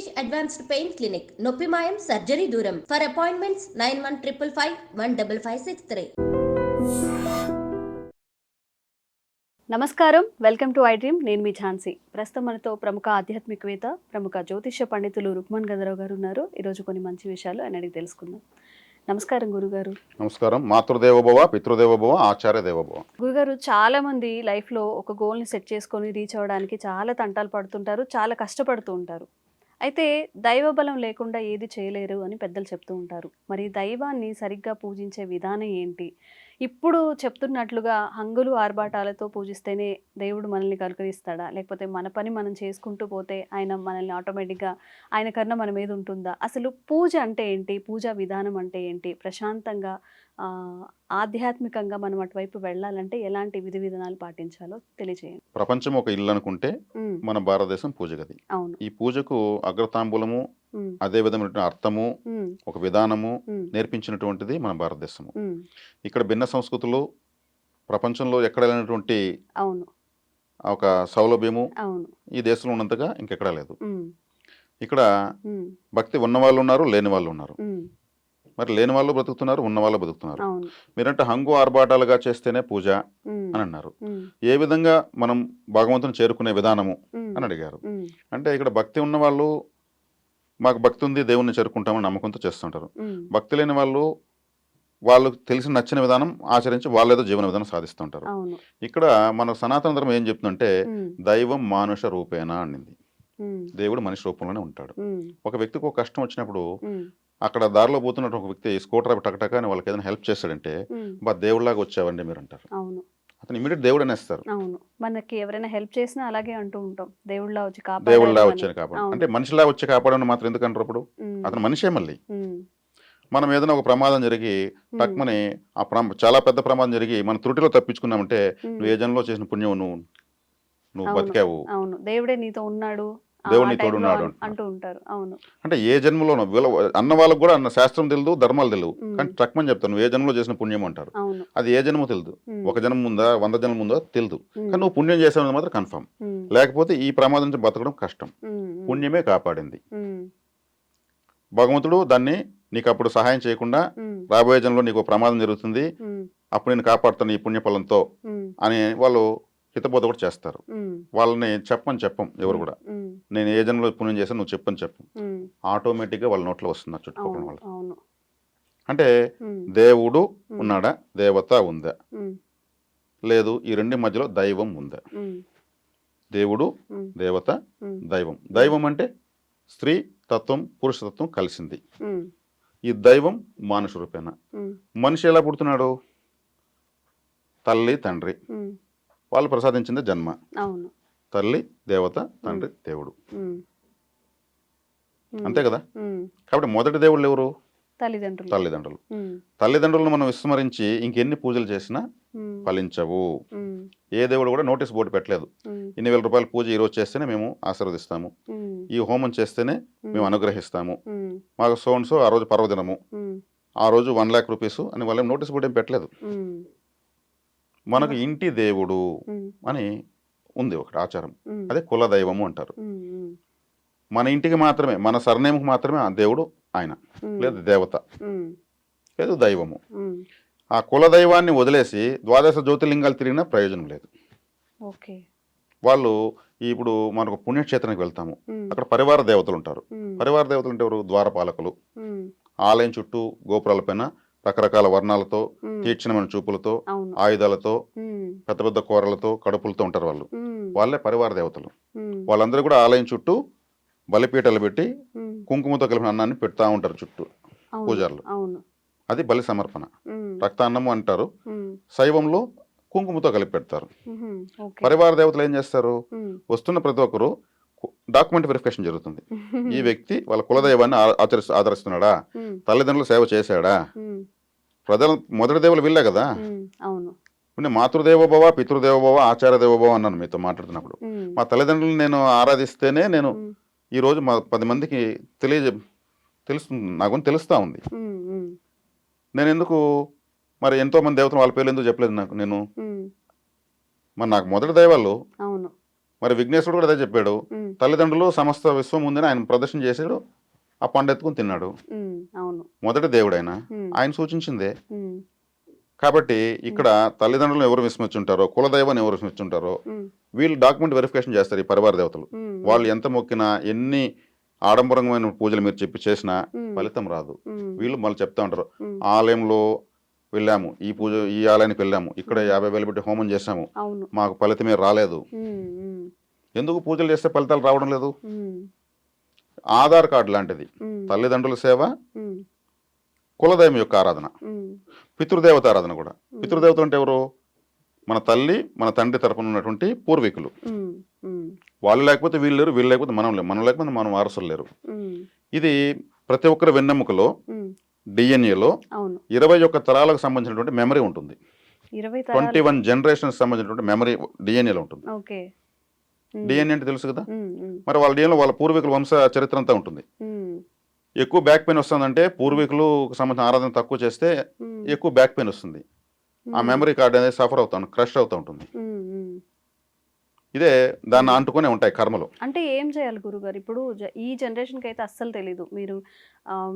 Stage advanced pain clinic నొప్పి మాయం surgery దూరం. For appointments nine one triple five one double five six three నమస్కారం. Welcome to I dream నేను మీ ఝాన్సీ. ప్రస్తుతం మనతో ప్రముఖ ఆధ్యాత్మికవేత్త ప్రముఖ జ్యోతిష్య పండితులు రుక్మన్ గంధరావు గారు ఉన్నారు. ఈరోజు కొన్ని మంచి విషయాలు ఆయన అడిగి తెలుసుకుందాం. నమస్కారం గురుగారు. నమస్కారం. మాతృదేవోభవ పితృదేవోభవ ఆచార్య దేవోభవ. గురుగారు చాలా మంది లైఫ్లో ఒక గోల్ని సెట్ చేసుకొని రీచ్ అవ్వడానికి చాలా తంటాలు పడుతుంటారు చాలా కష్టపడుతూ ఉంటారు. అయితే దైవ బలం లేకుండా ఏది చేయలేరు అని పెద్దలు చెప్తూ ఉంటారు. మరి దైవాన్ని సరిగ్గా పూజించే విధానం ఏంటి? ఇప్పుడు చెప్తున్నట్లుగా హంగులు ఆర్భాటాలతో పూజిస్తేనే దేవుడు మనల్ని కలుకరిస్తాడా? లేకపోతే మన పని మనం చేసుకుంటూ పోతే ఆయన మనల్ని ఆటోమేటిక్గా ఆయన కన్నా మన మీద ఉంటుందా? అసలు పూజ అంటే ఏంటి? పూజా విధానం అంటే ఏంటి? ప్రశాంతంగా ఆధ్యాత్మికంగా మనం అటువైపు వెళ్ళాలంటే ఎలాంటి విధి విధానాలు పాటించాలో తెలియజేయండి ప్రపంచం ఒక ఇల్లు అనుకుంటే మన భారతదేశం పూజ గది అవును. ఈ పూజకు అగ్రతాంబూలము అదే విధమైన అర్థము ఒక విధానము నేర్పించినటువంటిది మన భారతదేశము. ఇక్కడ భిన్న సంస్కృతులు ప్రపంచంలో ఎక్కడ లేనటువంటి అవును. ఒక సౌలభ్యము అవును. ఈ దేశంలో ఉన్నంతగా ఇంకెక్కడా లేదు. ఇక్కడ భక్తి ఉన్న వాళ్ళు ఉన్నారు లేని వాళ్ళు ఉన్నారు. మరి లేని వాళ్ళు బ్రతుకుతున్నారు ఉన్న వాళ్ళు బతుకుతున్నారు. అవును. మీరంటే హంగు ఆర్భాటాలుగా చేస్తేనే పూజ అని అన్నారు. ఏ విధంగా మనం భగవంతుని చేరుకునే విధానము అని అడిగారు. అంటే ఇక్కడ భక్తి ఉన్న వాళ్ళు మాకు భక్తి ఉంది దేవుణ్ణి చేరుకుంటామని నమ్మకంతో చేస్తుంటారు. భక్తి లేని వాళ్ళు వాళ్ళకు తెలిసిన నచ్చిన విధానం ఆచరించి వాళ్ళేదో జీవన విధానం సాధిస్తుంటారు. ఇక్కడ మన సనాతన ధర్మం ఏం చెప్తుందంటే దైవం మానుష రూపేణ అనింది. దేవుడు మనిషి రూపంలోనే ఉంటాడు. ఒక వ్యక్తికి ఒక కష్టం వచ్చినప్పుడు అక్కడ దారిలో పోతున్నట్టు ఒక వ్యక్తి స్కూటర్ టకటక అని వాళ్ళకి ఏదైనా హెల్ప్ చేస్తాడంటే ఉమ్, బా దేవుడిలాగా వచ్చావండి మీరు అంటారు అవును. అతను ఇమీడియట్ దేవుడు అనేస్తారు అవును. మనకి ఎవరైనా హెల్ప్ చేసినా అలాగే అంటూ ఉంటాం. దేవుళ్ళ వచ్చి దేవుడిలా కాపాడారు వచ్చాను. కాపాడు. అంటే మనిషిలా వచ్చి కాపాడని మాత్రం ఎందుకు అంటారు అప్పుడు అతను మనిషే మళ్ళీ. మనం ఏదైనా ఒక ప్రమాదం జరిగి టక్మని ఆ ప్రమా చాలా పెద్ద ప్రమాదం జరిగి మన త్రుటిలో తప్పించుకున్నామంటే నువ్వు ఏ జన్మలో చేసిన పుణ్యం నువ్వు నువ్వు. బతికావు. అవును. దేవుడే నీతో ఉన్నాడు. ఆ దేవుడు నీ టైంలో తోడున్నాడు అంటూ ఉంటారు. అవును. అంటే ఏ జన్మలోనో వీళ్ళ అన్న వాళ్ళకు కూడా అన్న శాస్త్రం తెలియదు ధర్మాలు తెలియదు కానీ టక్మని చెప్తాను నువ్వు ఏ జన్మలో చేసిన పుణ్యం అంటారు. అది ఏ జన్మ తెలియదు ఒక జన్మ ముందా వంద జన్మ ముందా తెలియదు కానీ నువ్వు పుణ్యం చేసావు మాత్రం కన్ఫర్మ్. లేకపోతే ఈ ప్రమాదం నుంచి బతకడం కష్టం. పుణ్యమే కాపాడింది. భగవంతుడు దాన్ని నీకు అప్పుడు సహాయం చేయకుండా రాబోయే జన్మలో నీకు ప్రమాదం జరుగుతుంది. అప్పుడు నేను కాపాడుతాను ఈ పుణ్యఫలంతో అని వాళ్ళు హితబోధ కూడా చేస్తారు వాళ్ళని చెప్పని చెప్పం ఎవరు కూడా. నేను ఏ జన్మలో పుణ్యం చేశాను నువ్వు చెప్పని చెప్పం. ఆటోమేటిక్గా వాళ్ళ నోట్లో వస్తున్నారు చుట్టుపక్కల వాళ్ళు అంటే దేవుడు ఉన్నాడా? దేవత ఉందా? లేదు ఈ రెండు మధ్యలో దైవం ఉందా? దేవుడు దేవత దైవం. దైవం అంటే స్త్రీ తత్వం పురుషతత్వం కలిసింది. ఈ దైవం మానుష రూపేణ. మనిషి ఎలా పుడుతున్నాడు? తల్లి తండ్రి. వాళ్ళు ప్రసాదించింది జన్మ. అవును. తల్లి దేవత తండ్రి దేవుడు. అంతే కదా? కాబట్టి మొదటి దేవుళ్ళు ఎవరు? తల్లిదండ్రులు. తల్లిదండ్రులు. తల్లిదండ్రులను మనం విస్మరించి ఇంకెన్ని పూజలు చేసినా ఫలించవు. ఏ దేవుడు కూడా నోటీస్ బోర్డు పెట్టలేదు. ఇన్ని వేల రూపాయల పూజ ఈ రోజు చేస్తేనే మేము ఆశీర్వదిస్తాము. ఈ హోమం చేస్తేనే మేము అనుగ్రహిస్తాము. మాకు సోన్సో ఆ రోజు పర్వదినము. ఆ రోజు వన్ ల్యాక్ రూపీస్ అని వాళ్ళేం నోటీస్ బోర్డు ఏం పెట్టలేదు. మనకు ఇంటి దేవుడు అని ఉంది ఒకటి ఆచారం. అదే కుల దైవము అంటారు మన ఇంటికి మాత్రమే మన సర్నేమ్కి మాత్రమే ఆ దేవుడు ఆయన లేదు దేవత. లేదు దైవము. ఆ కుల దైవాన్ని వదిలేసి ద్వాదశ జ్యోతిర్లింగాలు తిరిగినా ప్రయోజనం లేదు. ఓకే. వాళ్ళు ఇప్పుడు మనకు పుణ్యక్షేత్రానికి వెళ్తాము. అక్కడ పరివార దేవతలు ఉంటారు. పరివార దేవతలు అంటే ఎవరు? ద్వారపాలకులు. ఆలయం చుట్టూ గోపురాలపైన రకరకాల వర్ణాలతో తీక్షణమైన చూపులతో ఆయుధాలతో పెద్ద పెద్ద కూరలతో కడుపులతో ఉంటారు వాళ్ళు. వాళ్ళే పరివార దేవతలు. వాళ్ళందరూ కూడా ఆలయం చుట్టూ బలిపీటలు పెట్టి కుంకుమతో కలిపిన అన్నాన్ని పెడతా ఉంటారు చుట్టూ పూజారులు. అది బలి సమర్పణ. రక్తాన్నము అంటారు. శైవంలో కుంకుమతో కలిపి పెడతారు. పరివార దేవతలు ఏం చేస్తారు? వస్తున్న ప్రతి ఒక్కరు డాక్యుమెంట్ వెరిఫికేషన్ జరుగుతుంది. ఈ వ్యక్తి వాళ్ళ కులదైవాన్ని ఆ- ఆచరిస్తు ఆదరిస్తున్నాడా? తల్లిదండ్రులు సేవ చేశాడా? ప్రజలు మొదటి దేవులు వీళ్ళే కదా? అవును. ఇప్పుడు మాతృదేవోభవ పితృదేవోభవ ఆచార దేవోభవ అన్నాను మీతో మాట్లాడుతున్నప్పుడు. మా తల్లిదండ్రులు నేను ఆరాధిస్తేనే నేను ఈరోజు మా పది మందికి తెలియజే తెలుస్తుంది నాకు తెలుస్తూ ఉంది. నేను ఎందుకు మరి ఎంతో మంది దేవతలు వాళ్ళ పేర్లు ఎందుకు చెప్పలేదు నాకు నేను? మరి నాకు మొదటి దైవాలు అవును. మరి విఘ్నేశ్వరుడు కూడా అదే చెప్పాడు. తల్లిదండ్రులు సమస్త విశ్వం ఉందని ఆయన ప్రదర్శన చేసాడు ఆ పండు ఎత్తుకుని తిన్నాడు. మొదటి దేవుడు ఆయన ఆయన సూచించిందే. కాబట్టి ఇక్కడ తల్లిదండ్రులను ఎవరు విస్మరించుంటారో కులదైవాన్ని ఎవరు విస్మరించుంటారో వీళ్ళు డాక్యుమెంట్ వెరిఫికేషన్ చేస్తారు ఈ పరివార దేవతలు. వాళ్ళు ఎంత మొక్కినా ఎన్ని ఆడంబరమైన పూజలు మీరు చెప్పి చేసినా ఫలితం రాదు. వీళ్ళు మళ్ళీ చెప్తా ఉంటారు ఆలయంలో వెళ్ళాము ఈ పూజ ఈ ఆలయానికి వెళ్ళాము ఇక్కడ యాభై వేలు పెట్టి హోమం చేశాము అవును. మాకు ఫలితమే రాలేదు. ఎందుకు పూజలు చేస్తే ఫలితాలు రావడం లేదు? ఆధార్ కార్డు లాంటిది. తల్లిదండ్రుల సేవ కులదైవం యొక్క ఆరాధన పితృదేవత ఆరాధన కూడా. పితృదేవత అంటే ఎవరు? మన తల్లి మన తండ్రి తరపున ఉన్నటువంటి పూర్వీకులు. వాళ్ళు లేకపోతే వీళ్ళు లేరు వీళ్ళు లేకపోతే మనం లేరు. మనం లేకపోతే మనం వారసులు లేరు. ఇది ప్రతి ఒక్కరి వెన్నెముకలో డిఎన్ఏలో ఇరవై ఒక్క తరాలకు సంబంధించినటువంటి మెమరీ ఉంటుంది. ట్వంటీ వన్ జనరేషన్స్ సంబంధించినటువంటి మెమరీ డిఎన్ఏలో ఉంటుంది. డిఎన్ఏ అంటే తెలుసు కదా? మరి వాళ్ళ డిఎన్ఏలో వాళ్ళ పూర్వీకుల వంశ చరిత్ర అంతా ఉంటుంది. ఎక్కువ బ్యాక్ పెయిన్ వస్తుందంటే పూర్వీకులు సంబంధించిన ఆరాధన తక్కువ చేస్తే ఎక్కువ బ్యాక్ పెయిన్ వస్తుంది. ఆ మెమరీ కార్డ్ అనేది సఫర్ అవుతాను క్రష్ అవుతూ ఉంటుంది. ఇదే దాన్ని అంటుకునే ఉంటాయి కర్మలు. అంటే ఏం చేయాలి గురుగారు? ఇప్పుడు ఈ జనరేషన్కి అయితే అస్సలు తెలీదు. మీరు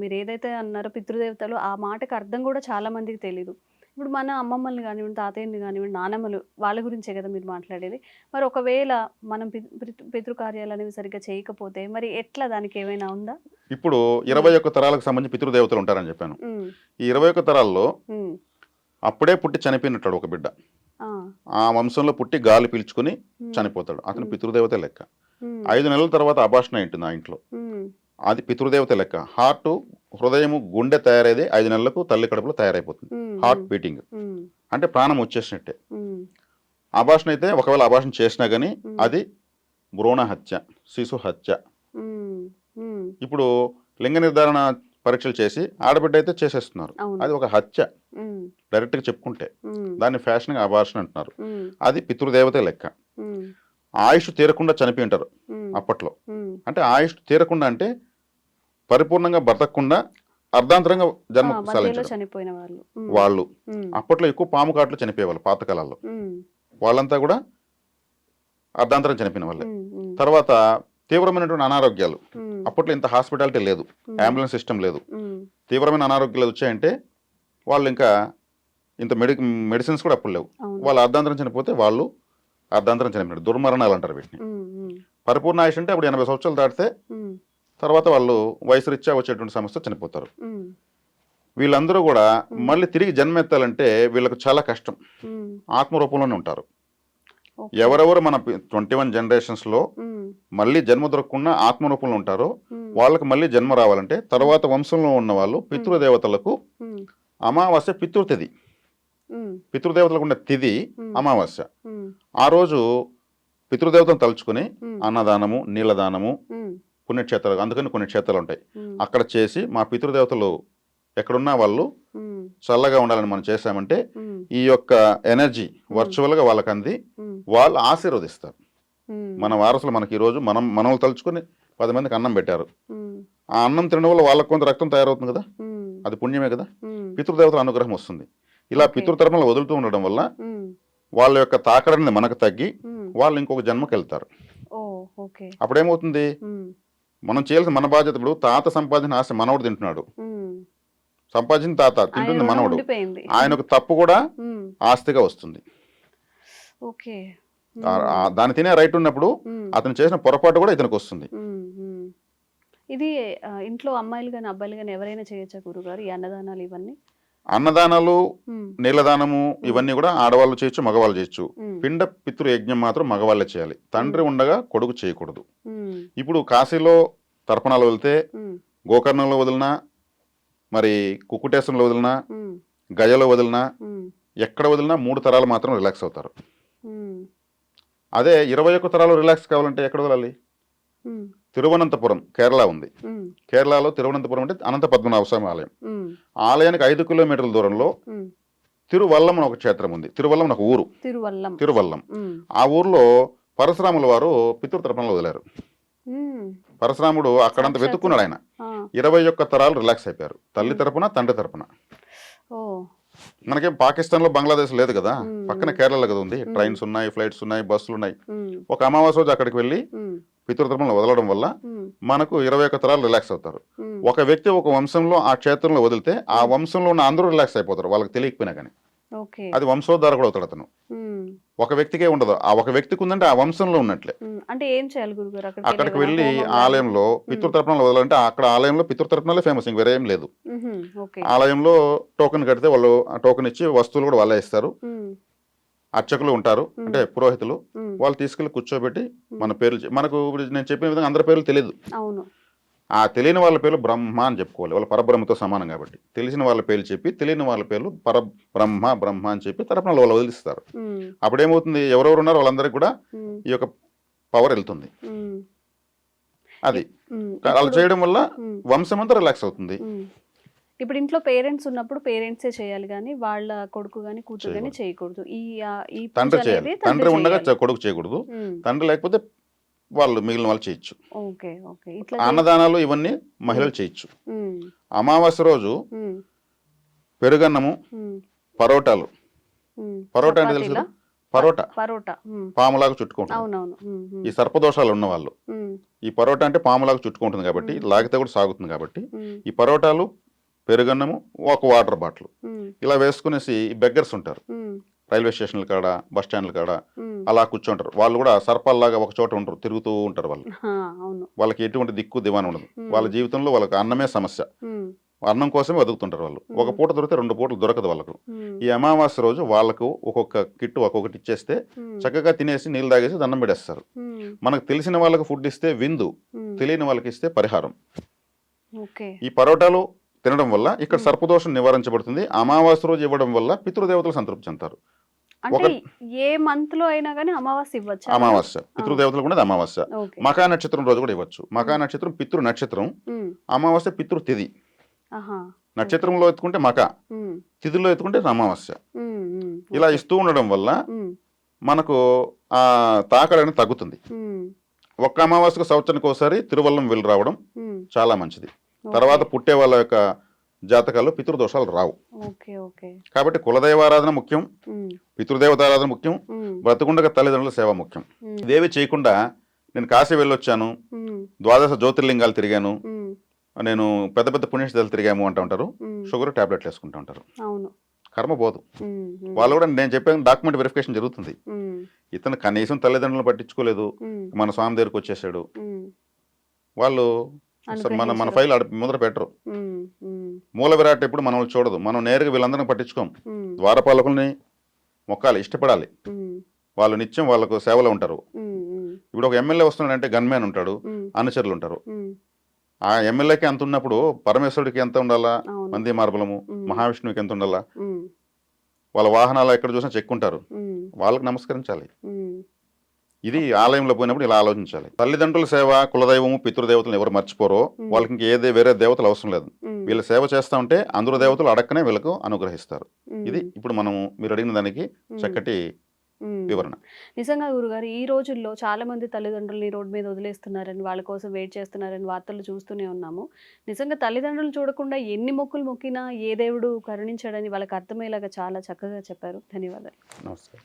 మీరు ఏదైతే అన్నారో పితృదేవతలు ఆ మాటకు అర్థం కూడా చాలా మందికి తెలీదు. ఇప్పుడు మన అమ్మమ్మల్ని కానివ్వండి తాతయ్యని కానివ్వండి నానమ్మలు వాళ్ళ గురించే కదా మీరు మాట్లాడేది. మరి ఒకవేళ మనం పితృ- పితృ- పితృకార్యాలు అనేవి సరిగ్గా చేయకపోతే మరి ఎట్లా దానికి ఏమైనా ఉందా? ఇప్పుడు ఇరవై ఒక్క తరాలకు సంబంధించి పితృదేవతలు ఉంటారని చెప్పాను. ఈ ఇరవై ఒక్క తరాల్లో అప్పుడే పుట్టి చనిపోయినట్టాడు ఒక బిడ్డ. ఆ, వంశంలో పుట్టి గాలి పీల్చుకుని చనిపోతాడు. అతను. పితృదేవత లెక్క. ఐదు నెలల తర్వాత అభాషణ ఉంటుంది ఆ ఇంట్లో. అది పితృదేవత లెక్క. హార్ట్ హృదయము గుండె తయారైతే ఐదు నెలలకు తల్లి కడుపులో తయారైపోతుంది. Heart beating. అంటే ప్రాణం వచ్చేసినట్టే. అభాషణ అయితే ఒకవేళ అభాషణ చేసినా కానీ. అది భ్రూణ హత్య శిశు హత్య. ఇప్పుడు లింగ నిర్ధారణ పరీక్షలు చేసి ఆడబిడ్డ అయితే చేసేస్తున్నారు. అది ఒక హత్య. డైరెక్ట్గా చెప్పుకుంటే దాన్ని ఫ్యాషన్గా అభాషణ అంటున్నారు. అది పితృదేవతే లెక్క. ఆయుష్ తీరకుండా చనిపోయి ఉంటారు అప్పట్లో. అంటే ఆయుష్ తీరకుండా అంటే పరిపూర్ణంగా బ్రతకకుండా అర్ధాంతరంగా జన్మ చనిపోయిన వాళ్ళు. వాళ్ళు. అప్పట్లో ఎక్కువ పాము కాట్లు చనిపోయేవాళ్ళు పాతకాలాల్లో. వాళ్ళంతా కూడా అర్ధాంతరం చనిపోయిన వాళ్ళే. తర్వాత తీవ్రమైనటువంటి అనారోగ్యాలు. అప్పట్లో ఇంత హాస్పిటాలిటీ లేదు. అంబులెన్స్ సిస్టమ్ లేదు. తీవ్రమైన అనారోగ్యాలు వచ్చాయంటే వాళ్ళు ఇంకా ఇంత మెడి మెడిసిన్స్ కూడా అప్పుడు లేవు. వాళ్ళు అర్ధాంతరం చనిపోతే వాళ్ళు అర్ధాంతరం చనిపోయినారు. దుర్మరణాలు అంటారు వీటిని. పరిపూర్ణ ఆయుష్ అంటే అప్పుడు ఎనభై సంవత్సరాలు దాటితే తర్వాత వాళ్ళు వయసు రీత్యా వచ్చేటువంటి సమస్య చనిపోతారు. వీళ్ళందరూ కూడా మళ్ళీ తిరిగి జన్మెత్తాలంటే వీళ్ళకు చాలా కష్టం. ఉమ్, ఆత్మ రూపంలోనే ఉంటారు. ఎవరెవరు మన ట్వంటీ వన్ జనరేషన్స్లో ఉమ్, మళ్ళీ జన్మ దొరకకుండా ఆత్మ రూపంలో ఉంటారో వాళ్ళకి మళ్ళీ జన్మ రావాలంటే తర్వాత వంశంలో ఉన్న వాళ్ళు పితృదేవతలకు అమావాస్య పితృతిథి. పితృదేవతలకు ఉన్న తిథి అమావాస్య. ఆ రోజు పితృదేవతను తలుచుకుని అన్నదానము నీళ్ళదానము పుణ్యక్షేత్రాలు అందుకని కొన్ని క్షేత్రాలు ఉంటాయి. అక్కడ చేసి మా పితృదేవతలు ఎక్కడున్నా వాళ్ళు చల్లగా ఉండాలని మనం చేశామంటే ఈ యొక్క ఎనర్జీ వర్చువల్గా వాళ్ళకి అంది వాళ్ళు ఆశీర్వదిస్తారు. మన వారసులు మనకి ఈరోజు మనం మనల్ని తలుచుకుని పది మందికి అన్నం పెట్టారు. ఆ అన్నం తినడం వల్ల వాళ్ళకు కొంత రక్తం తయారవుతుంది కదా? అది పుణ్యమే కదా? పితృదేవతల అనుగ్రహం వస్తుంది. ఇలా. పితృతర్మలు వదులుతూ ఉండడం వల్ల వాళ్ళ యొక్క తాకడని మనకు తగ్గి వాళ్ళు ఇంకొక జన్మకి వెళ్తారు. అప్పుడేమవుతుంది? మనం చేయాల్సిన మన బాధ్యత ఇప్పుడు తాత సంపాదించిన ఆస్తి మనవడు తింటున్నాడు. సంపాదించిన తాత ఆయన తింటుంది మనవడు. ఉండిపోయింది. ఆయనకు తప్పు కూడా ఆస్తిగా వస్తుంది. దాన్ని తినే రైట్ ఉన్నప్పుడు అతను చేసిన పొరపాటు కూడా ఇతనికి వస్తుంది. ఇది ఇంట్లో అమ్మాయిలు కానీ అబ్బాయిలు కానీ ఎవరైనా చేయొచ్చా గురుగారు ఈ అన్నదానాలు ఇవన్నీ? అన్నదానాలు ఉమ్, నీళ్ళదానము ఇవన్నీ కూడా ఆడవాళ్ళు చేయొచ్చు మగవాళ్ళు చేయొచ్చు. పిండ పితృ యజ్ఞం మాత్రం మగవాళ్ళే చేయాలి. తండ్రి ఉండగా కొడుకు చేయకూడదు. ఇప్పుడు కాశీలో తర్పణాలు వెళ్తే ఉమ్, గోకర్ణంలో వదిలినా మరి కుక్కుటేశ్వరంలో వదిలినా గయలో వదిలినా ఎక్కడ వదిలినా మూడు తరాలు మాత్రం రిలాక్స్ అవుతారు. అదే ఇరవై ఒక్క తరాలు రిలాక్స్ కావాలంటే ఎక్కడ వదలాలి? తిరువనంతపురం కేరళ ఉంది. కేరళలో తిరువనంతపురం అంటే అనంత పద్మనాభ స్వామి ఆలయం ఆలయానికి ఐదు కిలోమీటర్ల దూరంలో. తిరువల్లం అని ఒక క్షేత్రం ఉంది. తిరువల్లం ఒక ఊరు. తిరువల్లం. ఆ ఊర్లో పరశురాముల వారు పితృతర్పణలు వదిలారు. పరశురాముడు అక్కడంత. వెతుక్కున్నాడు ఆయన. ఇరవై ఒక్క తరాలు రిలాక్స్ అయిపోయారు. తల్లి తరపున తండ్రి తరపున. మనకేం పాకిస్తాన్లో బంగ్లాదేశ్ లేదు కదా. పక్కన కేరళలో కదా ఉంది. ట్రైన్స్ ఉన్నాయి ఫ్లైట్స్ ఉన్నాయి బస్సులు ఉన్నాయి. ఒక అమావాస్య రోజు అక్కడికి వెళ్ళి పితృతర్పణలు వదలడం వల్ల మనకు ఇరవై ఒక్క తరాలు రిలాక్స్ అవుతారు. ఒక వ్యక్తి ఒక వంశంలో ఆ క్షేత్రంలో వదిలితే ఆ వంశంలో ఉన్న అందరూ రిలాక్స్ అయిపోతారు వాళ్ళకి తెలియకపోయినా కానీ. అది వంశోద్ధార కూడా అవుతాడు అతను. ఒక వ్యక్తికే ఉండదు ఆ ఒక వ్యక్తికి ఉందంటే ఆ వంశంలో ఉన్నట్లే. అంటే ఏం చేయాలి గురుగారు? అక్కడికి వెళ్ళి? ఆలయంలో పితృతర్పణలు వదలంటే అక్కడ ఆలయంలో పితృతర్పణలే ఫేమస్ ఇంక వేరే ఏం లేదు. ఆలయంలో టోకెన్ కడితే వాళ్ళు టోకెన్ ఇచ్చి వస్తువులు కూడా వాళ్ళే ఇస్తారు. అర్చకులు ఉంటారు అంటే పురోహితులు వాళ్ళు తీసుకెళ్ళి కూర్చోబెట్టి మన పేర్లు మనకు నేను చెప్పిన విధంగా అందరి పేర్లు తెలియదు ఆ తెలియని వాళ్ళ పేర్లు బ్రహ్మ అని చెప్పుకోవాలి వాళ్ళ పరబ్రహ్మతో సమానం కాబట్టి. తెలిసిన వాళ్ళ పేర్లు చెప్పి తెలియని వాళ్ళ పేర్లు పర బ్రహ్మ బ్రహ్మ అని చెప్పి తరపున వాళ్ళు వదిలిస్తారు. ఉమ్, అప్పుడు ఏమవుతుంది ఎవరెవరు ఉన్నారో వాళ్ళందరికీ కూడా ఈ యొక్క పవర్ వెళ్తుంది. అది. అలా చేయడం వల్ల వంశం అంతా రిలాక్స్ అవుతుంది. ఇప్పుడు ఇంట్లో పేరెంట్స్ ఉన్నప్పుడు పేరెంట్సే చేయాలి కానీ వాళ్ళ కొడుకు కానీ కూతురు కానీ చేయకూడదు. ఈ ఈ తండ్రి చేయాలి. తండ్రి ఉండగా కొడుకు చేయకూడదు. తండ్రి లేకపోతే వాళ్ళు మిగిలిన వాళ్ళు చేయొచ్చు. అన్నదానాలు ఇవన్నీ మహిళలు చేయొచ్చు. అమావాస్య రోజు పెరుగన్నము పరోటాలు. పరోటా అంటే తెలుసు? పరోటా. పరోటా. పాములాగా చుట్టుకుంటుంది. ఈ సర్పదోషాలు ఉన్న వాళ్ళు ఈ పరోటా అంటే పాములాగా చుట్టుకుంటుంది కాబట్టి లాగితే కూడా సాగుతుంది కాబట్టి ఈ పరోటాలు పెరుగన్నము ఒక వాటర్ బాటిల్. ఇలా వేసుకునేసి బెగ్గర్స్ ఉంటారు. రైల్వే స్టేషన్ల కాడ బస్ స్టాండ్ల కాడ. అలా కూర్చుంటారు. వాళ్ళు కూడా సర్పాల్లాగా ఒక చోట ఉంటారు తిరుగుతూ ఉంటారు వాళ్ళు. వాళ్ళకి ఎటువంటి దిక్కు దివాన్ ఉండదు. వాళ్ళ జీవితంలో వాళ్ళకి అన్నమే సమస్య. అన్నం కోసమే వెతుకుతుంటారు వాళ్ళు. ఒక పూట దొరికితే రెండు పూటలు దొరకదు వాళ్ళకు. ఈ అమావాస్య రోజు వాళ్ళకు ఒక్కొక్క కిట్టు ఒక్కొక్కటి ఇచ్చేస్తే చక్కగా తినేసి నీళ్ళు తాగేసి దండం పెట్టేస్తారు ఉమ్, మనకు తెలిసిన వాళ్ళకి ఫుడ్ ఇస్తే విందు తెలియని వాళ్ళకి ఇస్తే పరిహారం. ఓకే. ఈ పరోటాలు తినడం వల్ల ఇక్కడ సర్పదోషం నివారించబడుతుంది. అమావాస్య రోజు ఇవ్వడం వల్ల పితృదేవతలు సంతృప్తి చెందుతారు. అంటే ఏ మంత్లో అయినా కానీ అమావాస్య ఇవ్వచ్చు? అమావాస్య. పితృదేవతలకు కూడా అమావాస్య. మకా నక్షత్రం రోజు కూడా ఇవ్వచ్చు. మకా నక్షత్రం పితృ నక్షత్రం. అమావాస్య పితృ ఆహా. నక్షత్రంలో ఎత్తుకుంటే మక. తిథిలో ఎత్తుకుంటే అమావాస్య. ఇలా ఇస్తూ ఉండడం వల్ల మనకు ఆ తాకడ అనేది తగ్గుతుంది. ఒక్క అమావాస్యకు సంవత్సరానికి ఒకసారి తిరువల్లం వెళ్ళి రావడం చాలా మంచిది. తర్వాత పుట్టే వాళ్ళ యొక్క జాతకాల్లో పితృదోషాలు రావు. కాబట్టి కులదైవారాధన ముఖ్యం పితృదేవతారాధన ముఖ్యం బ్రతుకుండగా తల్లిదండ్రుల సేవ ముఖ్యం. ఇదేవి చేయకుండా నేను కాశీ వెళ్ళొచ్చాను ద్వాదశ జ్యోతిర్లింగాలు తిరిగాను నేను పెద్ద పెద్ద పుణ్యస్థలాలు తిరిగాము అంటూ ఉంటారు షుగర్ టాబ్లెట్లు వేసుకుంటూ ఉంటారు. కర్మ పోదు. వాళ్ళు కూడా నేను చెప్పాను డాక్యుమెంట్ వెరిఫికేషన్ జరుగుతుంది. ఇతను కనీసం తల్లిదండ్రులను పట్టించుకోలేదు. మన స్వామి దగ్గరికి వచ్చేసాడు. వాళ్ళు మన మన ఫైల్ ముందర పెట్టరు. మూల విరాట్ ఎప్పుడు మనల్ని చూడదు. మనం నేరుగా వీళ్ళందరినీ పట్టించుకోం. ద్వారపాలకుల్ని మొక్కాలి ఇష్టపడాలి. వాళ్ళు నిత్యం వాళ్ళకు సేవలో ఉంటారు. ఇప్పుడు ఒక ఎమ్మెల్యే వస్తున్నాడంటే గన్మ్యాన్ ఉంటాడు అనుచరులు ఉంటారు. ఆ ఎమ్మెల్యేకి ఎంత ఉన్నప్పుడు పరమేశ్వరుడికి ఎంత ఉండాలా? మంది మార్బలము. మహావిష్ణువుకి ఎంత ఉండాలా? వాళ్ళ వాహనాలు ఎక్కడ చూసినా చెక్కుంటారు. వాళ్ళకి నమస్కరించాలి. ఇది ఆలయంలో పోయినప్పుడు ఇలా ఆలోచించాలి. తల్లిదండ్రుల సేవ కులదైవము పితృదేవతలు ఎవరు మర్చిపోరో వాళ్ళకి ఇంక ఏదే వేరే దేవతలు అవసరం లేదు. వీళ్ళ సేవ చేస్తా ఉంటే అందరు దేవతలు అడక్కనే వీళ్ళకు అనుగ్రహిస్తారు. ఇది ఇప్పుడు మనము మీరు అడిగిన దానికి చక్కటి. వివరణ. నిజంగా గురుగారు ఈ రోజుల్లో చాలా మంది తల్లిదండ్రులని రోడ్డు మీద వదిలేస్తున్నారని వాళ్ళ కోసం వెయిట్ చేస్తున్నారని వార్తలు చూస్తూనే ఉన్నాము. నిజంగా తల్లిదండ్రులు చూడకుండా ఎన్ని మొక్కులు మొక్కినా ఏ దేవుడు కరుణించాడని వాళ్ళకి అర్థమయ్యేలాగా చాలా చక్కగా చెప్పారు. ధన్యవాదాలు. నమస్తే